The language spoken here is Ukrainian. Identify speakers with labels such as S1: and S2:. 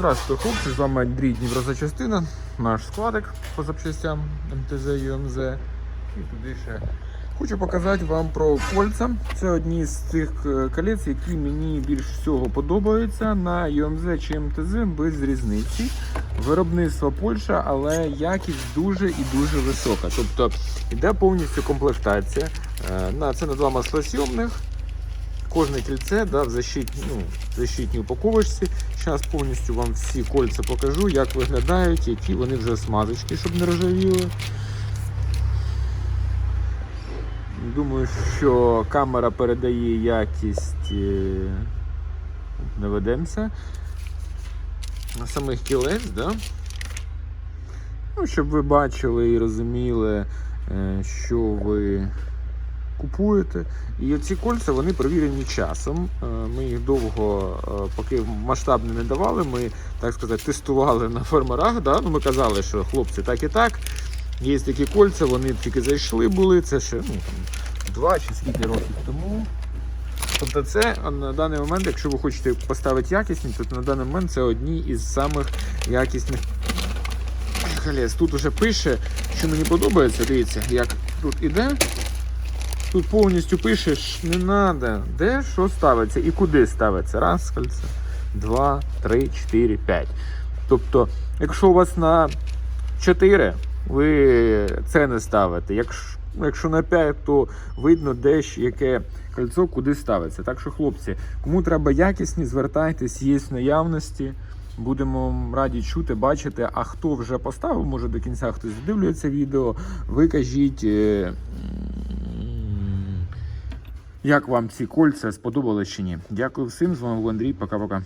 S1: Здравствуйте, хлопці, з вами Андрій Дніпрозачастина, наш складик по запчастям МТЗ ЮМЗ. І туди ще хочу показати вам про кольця. Це одні з тих е, колець, які мені більш всього подобаються на ЮМЗ чи МТЗ без різниці. Виробництво Польща, але якість дуже і дуже висока. Тобто йде повністю комплектація. Е, це на два маслосйомних. Кожне кільце да, в защитній, ну, в защитній упаковочці. Зараз повністю вам всі кольця покажу, як виглядають, які вони вже смазочки, щоб не ржавіли. Думаю, що камера передає якість. Не ведемося. На самих кілець, да? Ну, щоб ви бачили і розуміли, е, що ви купуєте. І ці кольця вони перевірені часом. Е, Ми їх довго, е, поки масштабно не давали, ми так сказати тестували на фермерах. Да? Ну, ми казали, що хлопці так і так. Є такі кольця, вони тільки зайшли були. Це ще ну, там, два чи скільки років тому. Тобто це на даний момент, якщо ви хочете поставити якісні, то на даний момент це одні із самих якісних колець. Тут вже пише, що мені подобається, дивіться, як тут іде. Тут повністю пишеш, не треба, де що ставиться і куди ставиться. Раз кольце, два, три, чотири, п'ять. Тобто, якщо у вас на 4, ви це не ставите. Якщо, якщо на 5, то видно, де ж яке кольцо куди ставиться. Так що, хлопці, кому треба якісні, звертайтесь, є в наявності. Будемо раді чути, бачити. А хто вже поставив, може до кінця хтось дивляться відео, ви кажіть. Як вам ці кольця сподобалось чи ні? Дякую всім. З вами був Андрій. Пока-пока.